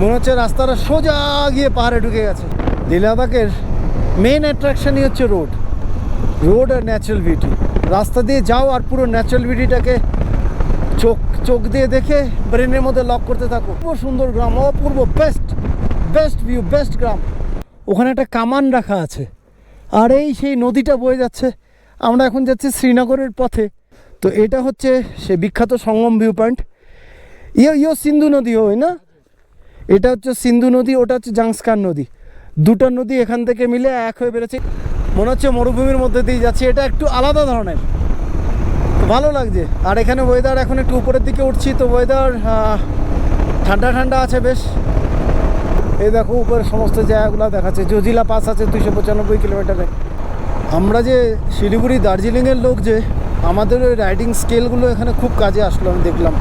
মনে হচ্ছে রাস্তাটা সোজা গিয়ে পাহাড়ে ঢুকে গেছে। লাদাখের মেন অ্যাট্রাকশনই হচ্ছে রোড রোড আর ন্যাচারাল বিউটি রাস্তা দিয়ে যাও আর পুরো ন্যাচারাল বিউটিটাকে চোখ চোখ দিয়ে দেখে ব্রেনের মধ্যে লক করতে থাকো। খুব সুন্দর গ্রাম, অপূর্ব বেস্ট বেস্ট ভিউ বেস্ট গ্রাম। ওখানে একটা কামান রাখা আছে। আর এই সেই নদীটা বয়ে যাচ্ছে। আমরা এখন যাচ্ছি শ্রীনগরের পথে। তো এটা হচ্ছে সে বিখ্যাত সঙ্গম ভিউ পয়েন্ট ইয়ে ইয়ো সিন্ধু নদী হয় না? এটা হচ্ছে সিন্ধু নদী, ওটা হচ্ছে জাংস্কার নদী। দুটো নদী এখান থেকে মিলে এক হয়ে বেড়েছে। মনে হচ্ছে মরুভূমির মধ্যে দিয়ে যাচ্ছে, এটা একটু আলাদা ধরনের। ভালো লাগছে। আর এখানে ওয়েদার এখন একটু উপরের দিকে উঠছি, তো ওয়েদার ঠান্ডা ঠান্ডা আছে বেশ। এই দেখো উপরে সমস্ত জায়গাগুলো দেখাচ্ছে। জজিলা পাস আছে দুশো পঁচানব্বই কিলোমিটারে। আমরা যে শিলিগুড়ি দার্জিলিংয়ের লোক যে, আমাদের ওই রাইডিং স্কেলগুলো এখানে খুব কাজে আসলো, আমি দেখলাম।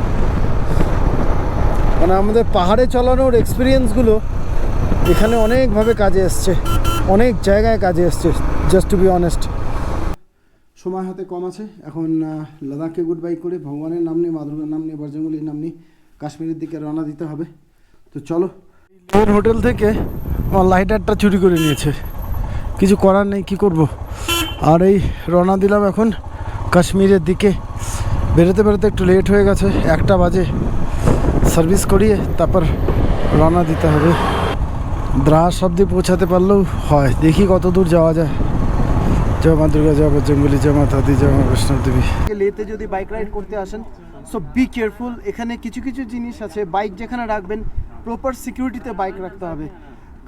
মানে আমাদের পাহাড়ে চালানোর এক্সপিরিয়েন্সগুলো এখানে অনেকভাবে কাজে এসছে। অনেক জায়গায় কাজে এসছে জাস্ট টু বি অনেস্ট সময় হাতে কম আছে। এখন আহ, লাদাখকে গুড বাই করে ভগবানের নাম নিয়ে মাদুর্গার নাম নিয়ে বর্জঙ্গলির নাম নিয়ে কাশ্মীরের দিকে রওনা দিতে হবে। তো চলো। লের হোটেল থেকে আমার লাইটারটা চুরি করে নিয়েছে। কিছু করার নেই কি করব? আর এই রওনা দিলাম এখন কাশ্মীরের দিকে। বেরোতে বেরোতে একটু লেট হয়ে গেছে একটা বাজে। সার্ভিস করিয়ে তারপর রওনা দিতে হবে। দ্রাস অব্দি পৌঁছাতে পারলেও হয়। দেখি কত দূর যাওয়া যায়। জয় মা দুর্গা, জয় বজরঙ্গলি জয় মাতা দি জয় মা বৈষ্ণব দেবী। লেতে যদি বাইক রাইড করতে আসেন সো বি কেয়ারফুল এখানে কিছু কিছু জিনিস আছে। বাইক যেখানে রাখবেন প্রপার সিকিউরিটিতে বাইক রাখতে হবে।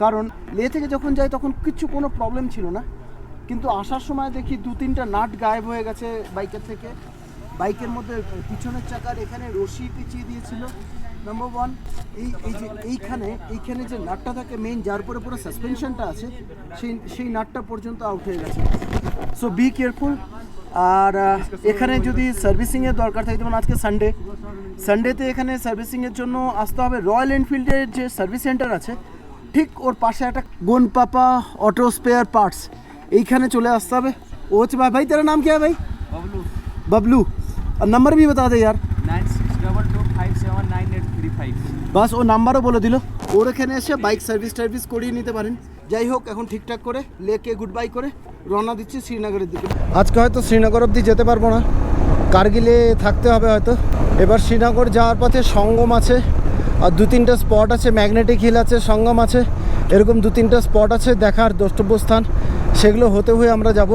কারণ লে থেকে যখন যাই তখন কিছু কোনো প্রবলেম ছিল না। কিন্তু আসার সময় দেখি দু তিনটা নাট গায়েব হয়ে গেছে বাইকের থেকে। বাইকের মধ্যে পিছনের চাকার এখানে রশি পিছিয়ে দিয়েছিল। নাম্বার ওয়ান এই এই যে এইখানে এইখানে যে নাটটা থাকে মেইন যার পরে পুরো সাসপেনশনটা আছে সেই সেই নাটটা পর্যন্ত আউট হয়ে গেছে সো বি কেয়ারফুল আর আহ, এখানে যদি সার্ভিসিংয়ের দরকার থাকে যেমন আজকে সানডে সানডেতে এখানে সার্ভিসিংয়ের জন্য আসতে হবে রয়্যাল এনফিল্ডের যে সার্ভিস সেন্টার আছে ঠিক ওর পাশে একটা গোন পাপা অটো স্পেয়ার পার্টস এইখানে চলে আসতে হবে ও হচ্ছে ভাই ভাই তেরা নাম क्या है भाई बबलू बबलू और नंबर भी बता दे यार নাইন বাস ও নাম্বারও বলে দিল। ওর এখানে এসে বাইক সার্ভিস টার্ভিস করিয়ে নিতে পারেন। যাই হোক, এখন ঠিকঠাক করে লেকে গুড বাই করে রওনা দিচ্ছি শ্রীনগরের দিকে। আজকে হয়তো শ্রীনগর অবধি যেতে পারব না। কার্গিলে থাকতে হবে হয়তো। এবার শ্রীনগর যাওয়ার পথে সঙ্গম আছে, আর দু তিনটা স্পট আছে ম্যাগনেটিক হিল আছে, সঙ্গম আছে। এরকম দু তিনটা স্পট আছে দেখার দ্রষ্টব্য স্থান সেগুলো হতে হয়ে আমরা যাব।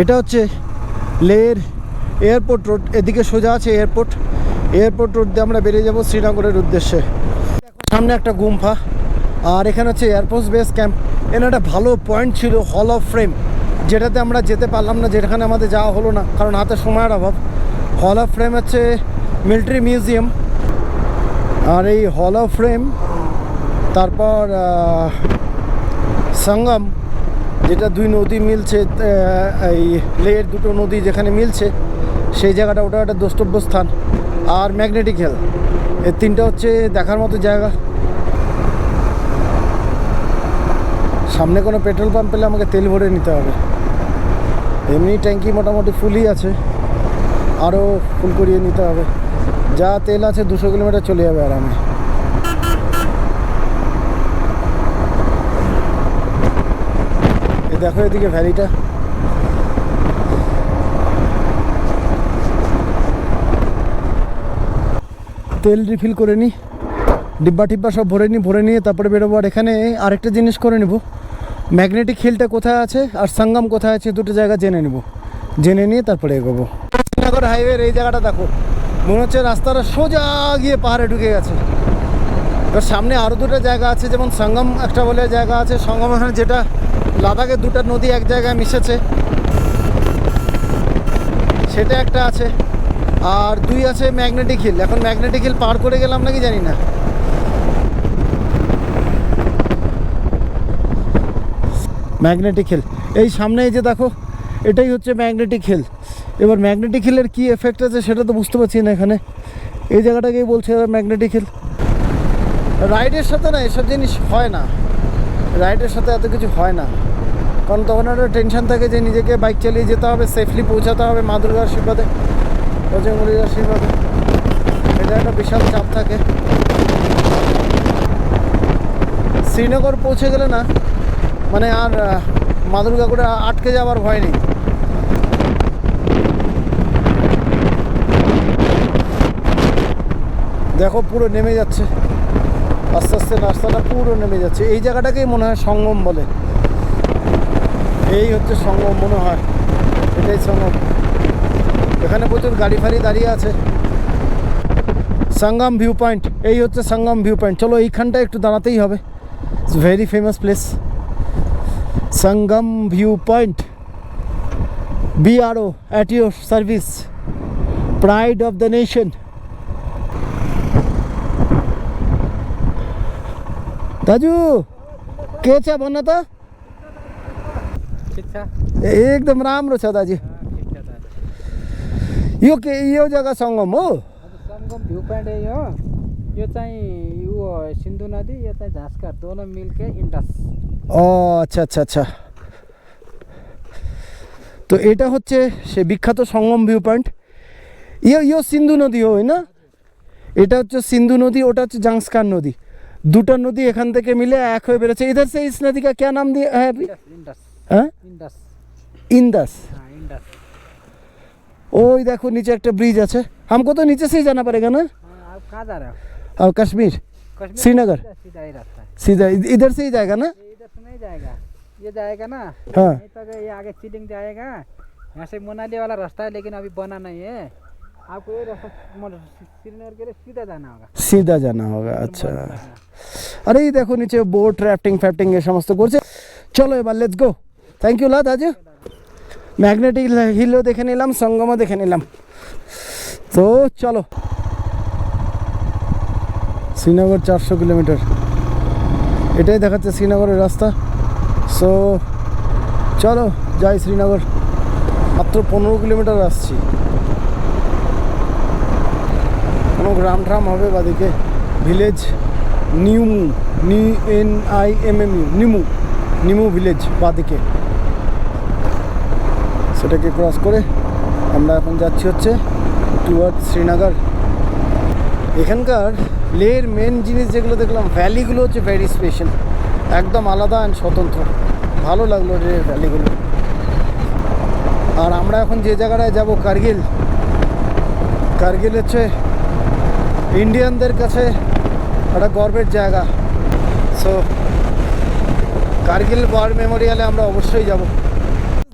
এটা হচ্ছে লের এয়ারপোর্ট রোড এদিকে সোজা আছে এয়ারপোর্ট এয়ারপোর্ট রোড দিয়ে আমরা বেরিয়ে যাব শ্রীনগরের উদ্দেশ্যে। সামনে একটা গুম্ফা, আর এখানে হচ্ছে এয়ারফোর্স বেস ক্যাম্প এখানে একটা ভালো পয়েন্ট ছিল হল অফ ফ্রেম যেটাতে আমরা যেতে পারলাম না, যেখানে আমাদের যাওয়া হলো না, কারণ হাতে সময়ের অভাব। হল অফ ফ্রেম হচ্ছে মিলিটারি মিউজিয়াম আর এই হল অফ ফ্রেম তারপর সঙ্গম যেটা দুই নদী মিলছে এই লেয়ের দুটো নদী যেখানে মিলছে, সেই জায়গাটা, ওটা একটা দ্রষ্টব্য স্থান। আর ম্যাগনেটিক হেল। এই তিনটা হচ্ছে দেখার মতো জায়গা। সামনে কোনো পেট্রোল পাম্প পেলে আমাকে তেল ভরে নিতে হবে। এমনি ট্যাঙ্কি মোটামুটি ফুলই আছে। আরও ফুল করিয়ে নিতে হবে। যা তেল আছে দুশো কিলোমিটার চলে যাবে আরামে। এই দেখো এদিকে ভ্যালিটা। তেল রিফিল করে নিই ডিব্বা টিব্বা সব ভরে নিই ভরে নিয়ে তারপরে বেরোবো। আর এখানে আরেকটা জিনিস করে নেব। ম্যাগনেটিক হিলটা কোথায় আছে আর সঙ্গম কোথায় আছে দুটো জায়গা জেনে নেব। জেনে নিয়ে তারপরে এগোবো। শ্রীনগর হাইওয়ের এই জায়গাটা দেখো, মনে হচ্ছে রাস্তাটা সোজা গিয়ে পাহাড়ে ঢুকে গেছে। এবার সামনে আরও দুটো জায়গা আছে, যেমন সঙ্গম একটা বলে জায়গা আছে। সঙ্গম যেটা লাদাখের দুটো নদী এক জায়গায় মিশেছে। সেটা একটা আছে। আর দুই আছে ম্যাগনেটিক হিল এখন ম্যাগনেটিক হিল পার করে গেলাম নাকি জানি না। ম্যাগনেটিক হিল এই সামনে যে দেখো, এটাই হচ্ছে ম্যাগনেটিক হিল এবার ম্যাগনেটিক হিলের কী এফেক্ট আছে সেটা তো বুঝতে পারছি না এখানে। এই জায়গাটাকেই বলছে ম্যাগনেটিক হিল রাইডের সাথে না এসব জিনিস হয় না। রাইডের সাথে এত কিছু হয় না। কারণ তখন একটা টেনশন থাকে যে নিজেকে বাইক চালিয়ে যেতে হবে সেফলি পৌঁছাতে হবে মা দুর্গার আশীর্বাদে বজরঙ্গলির আশীর্বাদে এটা একটা বিশাল চাপ থাকে। শ্রীনগর পৌঁছে গেলে না মানে আর আহ, মা দুর্গাপুরে আটকে যাওয়ার ভয় নেই। দেখো পুরো নেমে যাচ্ছে। আস্তে আস্তে রাস্তাটা পুরো নেমে যাচ্ছে। এই জায়গাটাকেই মনে হয় সঙ্গম বলে। এই হচ্ছে সঙ্গম মনে হয়। এটাই সঙ্গম। এখানে প্রচুর গাড়ি ফাড়ি দাঁড়িয়ে আছে সঙ্গম ভিউ পয়েন্ট এই হচ্ছে সঙ্গম ভিউ পয়েন্ট চলো এইখানটা একটু দাঁড়াতেই হবে it's very famous place Sangam view point BRO at your service pride of the nation दाजु के छ भन्न त ठिक छ एकदम राम्रो छ दाजु ठिक छ दाजु यो के यो जग्गा सङ्गम हो सङ्गम भ्यू पोइन्ट यही हो यो चाहिँ यो हो सिन्धु नदी यो चाहिँ झाँसकार दोनों मिलके इन्डस ও আচ্ছা আচ্ছা আচ্ছা তো এটা হচ্ছে সে বিখ্যাত সঙ্গম ভিউ পয়েন্ট ইয়ে ইয়ে সিন্ধু নদী হয় না এটা হচ্ছে সিন্ধু নদী ওটা হচ্ছে জাংস্কার নদী দুটো নদী এখান থেকে মিলে এক হয়ে বেরোচ্ছে ইধার সে ইস নদী কা ক্যা নাম দিয়ে হ্যাঁ इन्डस इन्डस হ্যাঁ इन्डस ইন্দাস हाँ इन्डस ওই দেখো নিচে একটা ব্রিজ আছে हमको तो नीचे से ही जाना पड़ेगा ना हाँ, आप कहाँ जा रहे हो और कश्मीर कश्मीर श्रीनगर। सीधा सीधा ही रास्ता है सीधा इध- इधर से ही जाएगा ना ये इधर से नहीं जाएगा ये जाएगा ना हाँ नहीं तो ये आगे चिलिंग जाएगा यहाँ से मनाली वाला रास्ता है लेकिन अभी बना नहीं है आपको ये रास्ता मतलब श्रीनगर के लिए सीधा जाना होगा सीधा जाना होगा अच्छा আরে এই দেখো নিচে বোট র্যাফটিং ফ্যাফটিং এ সমস্ত করছে চলো এবার লেটস গো থ্যাংক ইউ লা দাজু ম্যাগনেটিক হিলও দেখে নিলাম, সঙ্গমও দেখে নিলাম। তো চলো। শ্রীনগর চারশো কিলোমিটার। এটাই দেখাচ্ছে শ্রীনগরের রাস্তা। সো চলো, যাই শ্রীনগর। মাত্র পনেরো কিলোমিটার আসছি। কোনো গ্রাম ট্রাম হবে বাদিকে। ভিলেজ নিউমু নি, N, I, M M, U, Nimmu. Nimmu village বাদিকে। সেটাকে ক্রস করে আমরা এখন যাচ্ছি হচ্ছে টুয়ার্ড শ্রীনগর এখানকার লের মেন জিনিস যেগুলো দেখলাম ভ্যালিগুলো হচ্ছে ভেরি স্পেশাল একদম আলাদা অ্যান্ড স্বতন্ত্র। ভালো লাগল রে ভ্যালিগুলো আর আমরা এখন যে জায়গাটায় যাব, কার্গিল। কার্গিল হচ্ছে ইন্ডিয়ানদের কাছে একটা গর্বের জায়গা। সো কার্গিল ওয়ার মেমোরিয়ালে আমরা অবশ্যই যাব।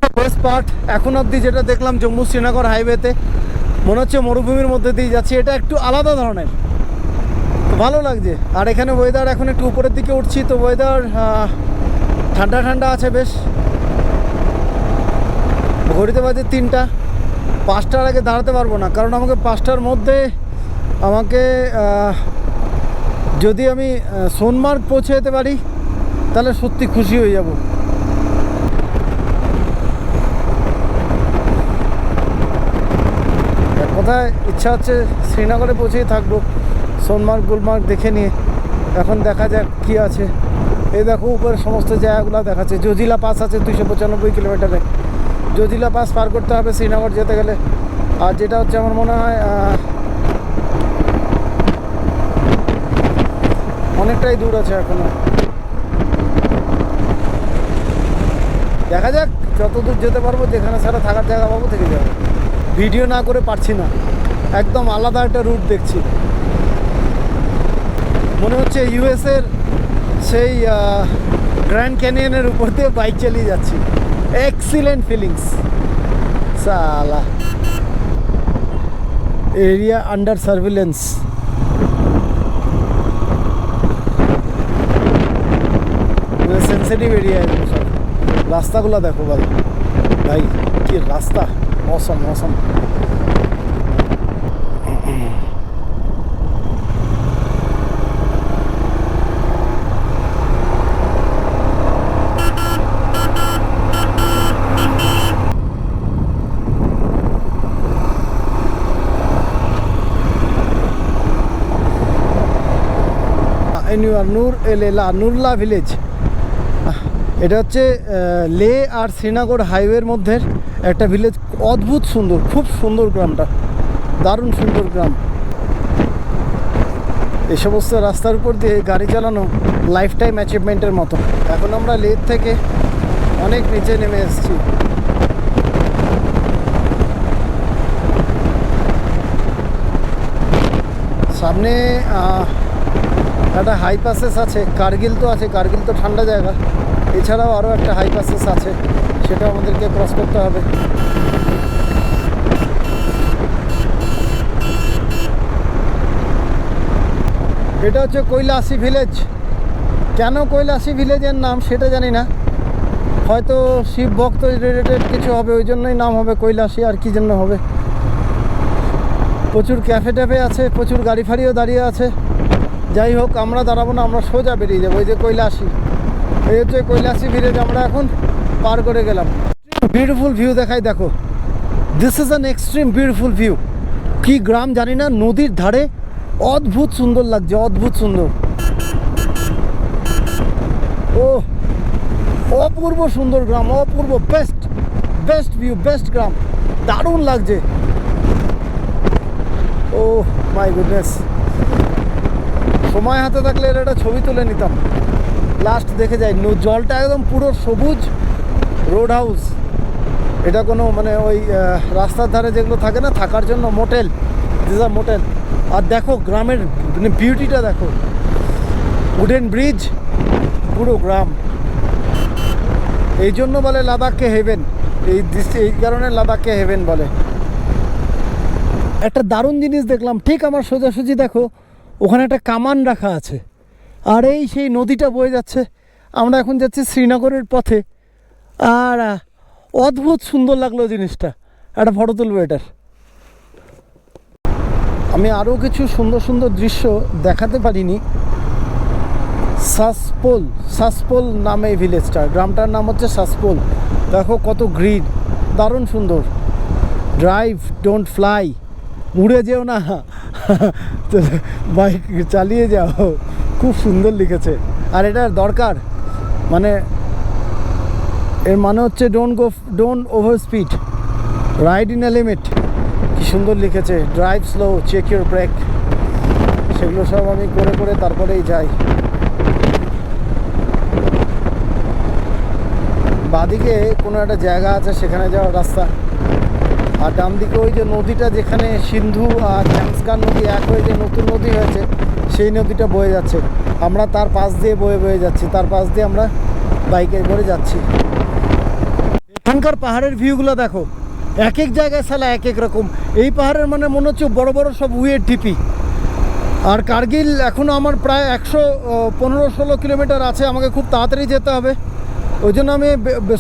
ফার্স্ট পার্ট এখন অবধি যেটা দেখলাম জম্মু শ্রীনগর হাইওয়েতে মনে হচ্ছে মরুভূমির মধ্যে দিয়ে যাচ্ছি। এটা একটু আলাদা ধরনের। ভালো লাগছে। আর এখানে ওয়েদার এখন একটু উপরের দিকে উঠছি, তো ওয়েদার ঠান্ডা ঠান্ডা আছে বেশ। ঘড়িতে বাজে তিনটা। পাঁচটার আগে দাঁড়াতে পারব না, কারণ আমাকে পাঁচটার মধ্যে আমাকে যদি আমি সোনমার্গ পৌঁছে যেতে পারি, তাহলে সত্যি খুশি হয়ে যাব। কথায় ইচ্ছা হচ্ছে শ্রীনগরে পৌঁছেই থাকব, সোনমার্গ, গুলমার্গ দেখে নিয়ে। এখন দেখা যাক কি আছে। এই দেখো উপরে সমস্ত জায়গাগুলো দেখাচ্ছে। জজিলা পাস আছে দুশো পঁচানব্বই কিলোমিটারে। জজিলা পাস পার করতে হবে শ্রীনগর যেতে গেলে। আর যেটা হচ্ছে আমার মনে হয় অনেকটাই দূর আছে এখনও। দেখা যাক যত দূর যেতে পারব, যেখানে সারা থাকার জায়গা পাবো, থেকে যাব। ভিডিও না করে পারছি না। একদম আলাদা একটা রুট দেখছি। মনে হচ্ছে ইউএসের সেই গ্র্যান্ড ক্যানিয়নের উপর দিয়ে বাইক চালিয়ে যাচ্ছি। এক্সিলেন্ট ফিলিংস সালা। Area under surveillance sensitive area সব রাস্তাগুলো দেখো ভাই। ভাই, কি রাস্তা। মৌসম এনিউয়ার নূর এলেলা নুরলা ভিলেজ এটা হচ্ছে লে আর শ্রীনগর হাইওয়ের মধ্যে একটা ভিলেজ অদ্ভুত সুন্দর, খুব সুন্দর গ্রামটা। দারুণ সুন্দর গ্রাম। এই সমস্ত রাস্তার উপর দিয়ে গাড়ি চালানো লাইফ টাইম অ্যাচিভমেন্টের মতো। এখন আমরা লেট থেকে অনেক নিচে নেমে এসেছি। সামনে একটা হাই পাসেস আছে, কার্গিল তো আছে, কার্গিল তো ঠান্ডা জায়গা। এছাড়াও আরও একটা হাই পাসেস আছে। সেটা আমাদেরকে ক্রস করতে হবে। এটা হচ্ছে কৈলাসী ভিলেজ কেন কৈলাসী ভিলেজের নাম সেটা জানি না। হয়তো শিব ভক্ত রিলেটেড কিছু হবে, ওই জন্যই নাম হবে কৈলাসী আর কি জন্য হবে। প্রচুর ক্যাফে ট্যাফে আছে, প্রচুর গাড়ি ফাড়িও দাঁড়িয়ে আছে। যাই হোক, আমরা দাঁড়াবো না, আমরা সোজা বেরিয়ে যাব, ওই যে কৈলাসী। এই হচ্ছে কৈলাসী ভিলেজ আমরা এখন। পার করে গেলাম। বিউটিফুল ভিউ দেখাই, দেখো। This is an extreme beautiful view কি গ্রাম জানি না, নদীর ধারে অদ্ভুত সুন্দর লাগছে, অদ্ভুত সুন্দর। ও অপূর্ব সুন্দর গ্রাম, অপূর্ব বেস্ট বেস্ট ভিউ বেস্ট গ্রাম। দারুণ লাগছে। ও মাই গুডনেস সময় হাতে থাকলে এর একটা ছবি তুলে নিতাম। লাস্ট দেখে যাই, জলটা একদম পুরো সবুজ। রোড হাউস এটা কোনো মানে ওই রাস্তার ধারে যেগুলো থাকে না, থাকার জন্য মোটেল দিস আর মোটেল আর দেখো গ্রামের মানে বিউটিটা দেখো। উডেন ব্রিজ পুরো গ্রাম। এই জন্য বলে লাদাখকে হেভেন এই দৃষ্টি এই কারণে লাদাখকে হেভেন বলে। একটা দারুণ জিনিস দেখলাম। ঠিক আমার সোজাসুজি দেখো, ওখানে একটা কামান রাখা আছে। আর এই সেই নদীটা বয়ে যাচ্ছে। আমরা এখন যাচ্ছি শ্রীনগরের পথে। আর অদ্ভুত সুন্দর লাগল জিনিসটা। একটা ফটো তুলবো এটার। আমি আরও কিছু সুন্দর সুন্দর দৃশ্য দেখাতে পারিনি। সাসপোল সাসপোল নামে এই ভিলেজটা গ্রামটার নাম হচ্ছে সাসপোল। দেখো কত গ্রিন দারুণ সুন্দর। ড্রাইভ ডোন্ট ফ্লাই উড়ে যেও না। বাইক চালিয়ে যাও। খুব সুন্দর লিখেছে। আর এটার দরকার। মানে এর মানে হচ্ছে don't go don't over speed ride in a limit কি সুন্দর লিখেছে drive slow check your brake সেগুলো সব আমি করে করে তারপরেই যাই। বাদিকে কোনো একটা জায়গা আছে, সেখানে যাওয়ার রাস্তা। আর ডান দিকে ওই যে নদীটা যেখানে সিন্ধু আর ঝাংস্কার নদী এক হয়ে যে নতুন নদী হয়েছে, সেই নদীটা বয়ে যাচ্ছে। আমরা তার পাশ দিয়ে বয়ে বয়ে যাচ্ছি। তার পাশ দিয়ে আমরা বাইকে করে যাচ্ছি। এখানকার পাহাড়ের ভিউগুলো দেখো এক এক জায়গায় সালা এক এক রকম। এই পাহাড়ের মানে মনে হচ্ছে বড় বড় সব উয়ের টিপি আর কার্গিল এখনও আমার প্রায় একশো পনেরো ষোলো কিলোমিটার আছে, আমাকে খুব তাড়াতাড়ি যেতে হবে। ওই জন্য আমি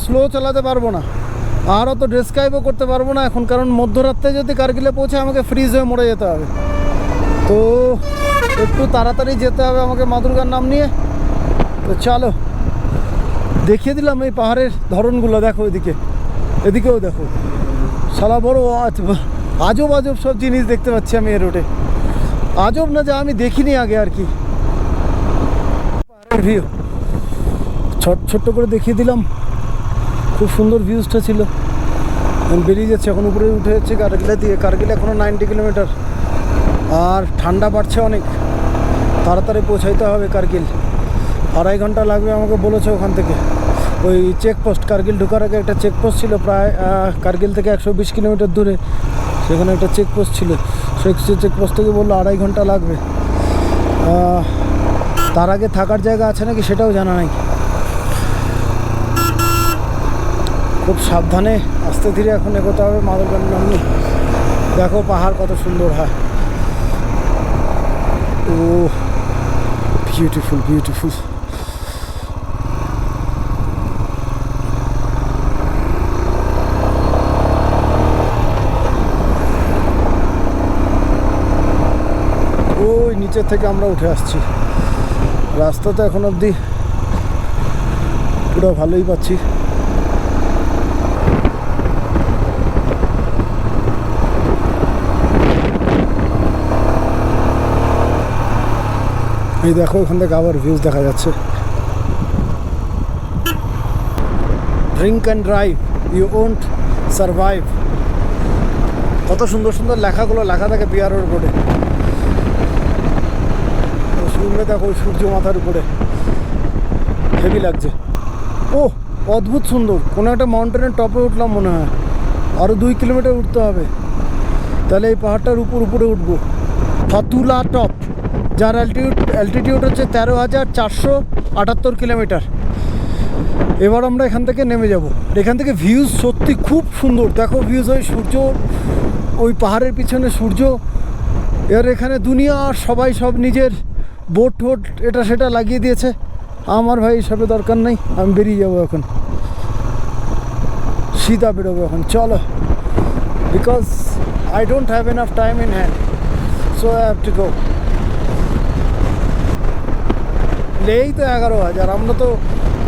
স্লো চালাতে পারব না। আর অত ডেসক্রাইবও করতে পারব না এখন, কারণ মধ্যরাত্রে যদি কার্গিলে পৌঁছে আমাকে ফ্রিজ হয়ে মরে যেতে হবে। তো, একটু তাড়াতাড়ি যেতে হবে আমাকে মা দুর্গার নাম নিয়ে। তো চলো। দেখিয়ে দিলাম এই পাহাড়ের ধরনগুলো, দেখো এদিকে। এদিকেও দেখো। সালা বড় আজ- আজব আজব সব জিনিস দেখতে পাচ্ছি আমি এ রোডে। আজব না যা আমি দেখিনি আগে আর কি। পাহাড়ের ভিউ ছোট ছোট্ট করে দেখিয়ে দিলাম। খুব সুন্দর ভিউজটা ছিল। বেরিয়ে যাচ্ছে, এখন উপরে উঠে যাচ্ছে কার্গিলে দিয়ে। কার্গিল এখনও নাইনটি কিলোমিটার আর ঠান্ডা বাড়ছে অনেক। তাড়াতাড়ি পৌঁছাইতে হবে কার্গিল। আড়াই ঘণ্টা লাগবে আমাকে বলেছে ওখান থেকে। ওই চেকপোস্ট কার্গিল ঢোকার আগে একটা চেকপোস্ট ছিল প্রায় কার্গিল থেকে একশো বিশ কিলোমিটার দূরে। সেখানে একটা চেকপোস্ট ছিল। সেই চেকপোস্ট থেকে বলল আড়াই ঘণ্টা লাগবে। তার আগে থাকার জায়গা আছে নাকি সেটাও জানা নাই। খুব সাবধানে আস্তে ধীরে এখন এগোতে হবে মাদকের নামনি দেখো পাহাড় কত সুন্দর হয়। ও বিউটিফুল বিউটিফুল নিচের থেকে আমরা উঠে আসছি। রাস্তা তো এখন অবধি পুরো ভালোই পাচ্ছি। এই দেখো ওখান থেকে আবার ভিউজ দেখা যাচ্ছে। Drink and drive you won't survive কত সুন্দর সুন্দর লেখাগুলো লেখা থাকে বিয়ারের বোর্ডে দূরে দেখো সূর্য মাথার উপরে। হেভি লাগছে। ও অদ্ভুত সুন্দর। কোনো একটা মাউন্টেনের টপে উঠলাম মনে হয়। আরও দুই কিলোমিটার উঠতে হবে। তাহলে এই পাহাড়টার উপর, উপরে উঠবো। ফাতুলা টপ যার অ্যালটিটিউড অ্যালটিটিউড হচ্ছে তেরো হাজার চারশো আটাত্তর কিলোমিটার এবার আমরা এখান থেকে নেমে যাব। এখান থেকে ভিউজ সত্যি খুব সুন্দর। দেখো ভিউজ ওই সূর্য, ওই পাহাড়ের পিছনে সূর্য। এবার এখানে দুনিয়ার সবাই সব নিজের। বোট টোট এটা সেটা লাগিয়ে দিয়েছে। আমার ভাই এসবে দরকার নেই, আমি বেরিয়ে যাব এখন। সিধা বেরোবো এখন, চলো। Because I don't have enough time in hand so I have to go Leh তো এগারো হাজার, আমরা তো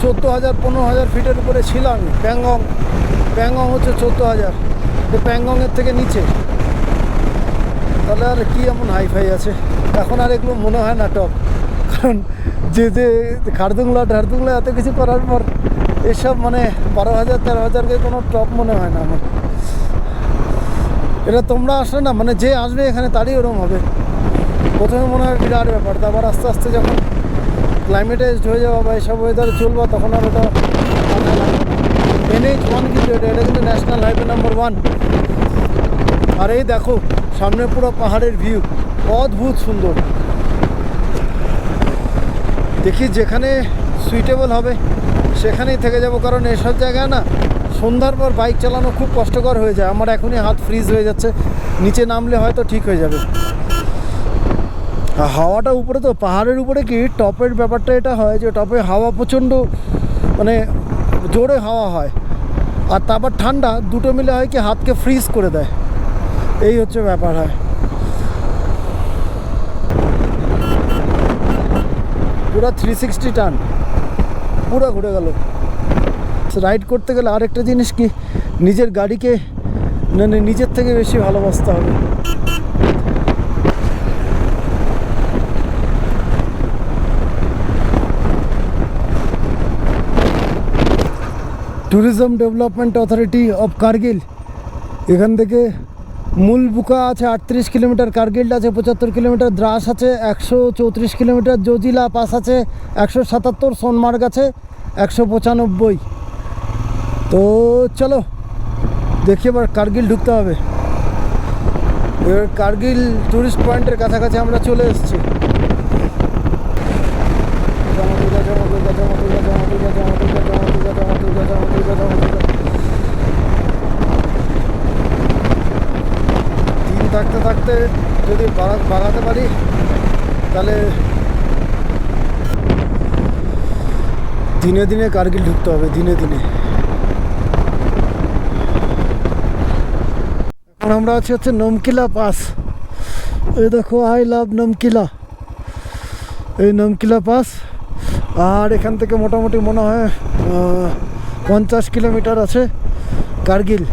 চোদ্দ হাজার, পনেরো হাজার ফিটের উপরে ছিলাম। প্যাংগং প্যাংগং হচ্ছে চোদ্দ হাজার। প্যাংগংয়ের থেকে নিচে। তাহলে আর কি এমন হাইফাই আছে? এখন আর এগুলো মনে হয় না টপ কারণ যে যে খারদুংলা, ঢারদুংলা এত কিছু করার পর এসব মানে বারো হাজার, তেরো হাজারকে কোনো টপ মনে হয় না আমার। এটা তোমরা আসলে না মানে যে আসবে এখানে তারই ওরম হবে। প্রথমে মনে হয় বিরাট ব্যাপার, তারপর আস্তে আস্তে যখন ক্লাইমেটাইজড হয়ে যাওয়া বা এসব ওয়েদার চলবো, তখন আর ওটা এনএইচ ওয়ান কিন্তু এটা এটা কিন্তু ন্যাশনাল হাইওয়ে নাম্বার ওয়ান আর এই দেখো সামনে পুরো পাহাড়ের ভিউ। অদ্ভুত সুন্দর। দেখি যেখানে সুইটেবল হবে, সেখানেই থেকে যাব, কারণ এসব জায়গায় না সন্ধ্যার পর বাইক চালানো খুব কষ্টকর হয়ে যায়। আমার এখনই হাত ফ্রিজ হয়ে যাচ্ছে। নিচে নামলে হয়তো ঠিক হয়ে যাবে। হাওয়াটা উপরে তো, পাহাড়ের উপরে কি টপের ব্যাপারটা এটা হয় যে টপে হাওয়া প্রচণ্ড মানে জোরে হাওয়া হয়। আর তারপর ঠান্ডা, দুটো মিলে হয় কি হাতকে ফ্রিজ করে দেয়। এই হচ্ছে ব্যাপার হয়। পুরো থ্রি সিক্সটি টান। পুরো ঘুরে গেল। রাইড করতে গেলে আরেকটা জিনিস কি? নিজের গাড়িকে মানে নিজের থেকে বেশি ভালোবাসতে হবে। Tourism development authority of Kargil এখান থেকে মূল বুকা আছে আটত্রিশ কিলোমিটার কার্গিল্ড আছে পঁচাত্তর কিলোমিটার, দ্রাস আছে একশো চৌত্রিশ কিলোমিটার, জজিলা পাস আছে একশো সাতাত্তর, সোনমার্গ আছে একশো পঁচানব্বই। তো চলো, দেখি এবার কার্গিল ঢুকতে হবে। এবার কার্গিল ট্যুরিস্ট পয়েন্টের কাছাকাছি আমরা চলে এসেছি দিন থাকতে থাকতে বাড়াতে পারি? তাহলে দিনে দিনে কার্গিল ঢুকতে হবে, দিনে দিনে। এখন আমরা আছি হচ্ছে নমকিলা পাস। এই দেখো, আই লাভ নমকিলা। এই নমকিলা পাস। আর এখান থেকে মোটামুটি মনে হয় পঞ্চাশ কিলোমিটার আছে কার্গিল।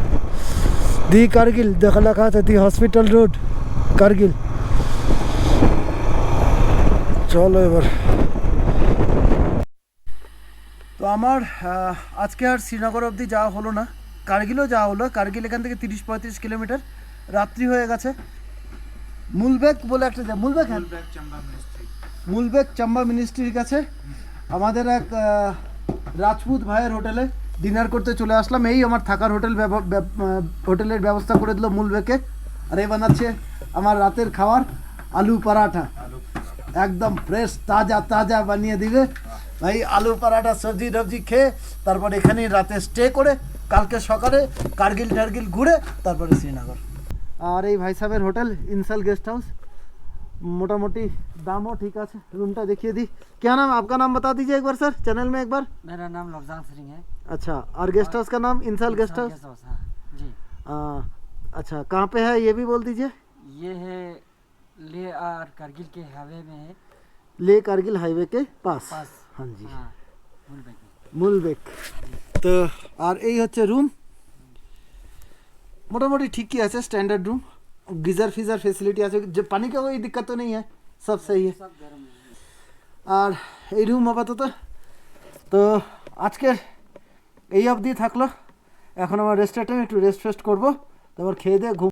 দি কার্গিল, দেখা লেখা আছে, দি হসপিটাল রোড, কার্গিল। চলো এবার। তো আমার আজকে আর শ্রীনগর অবধি যাওয়া হলো না। কার্গিলও যাওয়া হলো। কার্গিল এখান থেকে তিরিশ পঁয়ত্রিশ কিলোমিটার। রাত্রি হয়ে গেছে। মুলবেক বলে একটা মুলবেক হ্যাঁ? মুলবেক চাম্বা মিনিস্ট্রির কাছে। আমাদের এক রাজপুত ভাইয়ের হোটেলে ডিনার করতে চলে আসলাম। এই আমার থাকার হোটেল হোটেলের ব্যবস্থা করে দিল মুলবেকে। আর এই বানাচ্ছে আমার রাতের খাবার আলু পরাঠা। একদম ফ্রেশ তাজা তাজা বানিয়ে দিবে ভাই আলু পরাঠা সবজি টবজি খেয়ে তারপর এখানে রাতে স্টে করে কালকে সকালে কার্গিল টার্গিল ঘুরে তারপরে শ্রীনগর আর এই ভাই সাহেবের হোটেল ইনসাল गेस्ट हाउस मोटामोटी दामो ठीक है रूमटा देखिए दी क्या नाम है? आपका नाम बता दीजिए एक बार सर चैनल में एक बार मेरा नाम लफजान सिंह है अच्छा और गेस्ट हाउस का नाम इंसाल गेस्ट हाउस हाँ जी अच्छा कहाँ पे है ये भी बोल दीजिए ये है ले और करगिल के हाईवे में है ले कारगिल हाईवे के पास पास हाँ जी हाँ मुलबेक में। মুলবেক তো আর এই হচ্ছে রুম মোটামুটি ঠিকই আছে স্ট্যান্ডার্ড রুম গিজার ফিজার ফেসিলিটি আছে যে পানি का कोई दिक्कत तो नहीं है सब सही है सब गर्म है আর এই রুম আপাতত তো আজকের এই অবধি থাকলো এখন আমার রেস্টের টাইম একটু রেস্ট ফেস্ট করবো তারপর খেয়ে দিয়ে ঘুম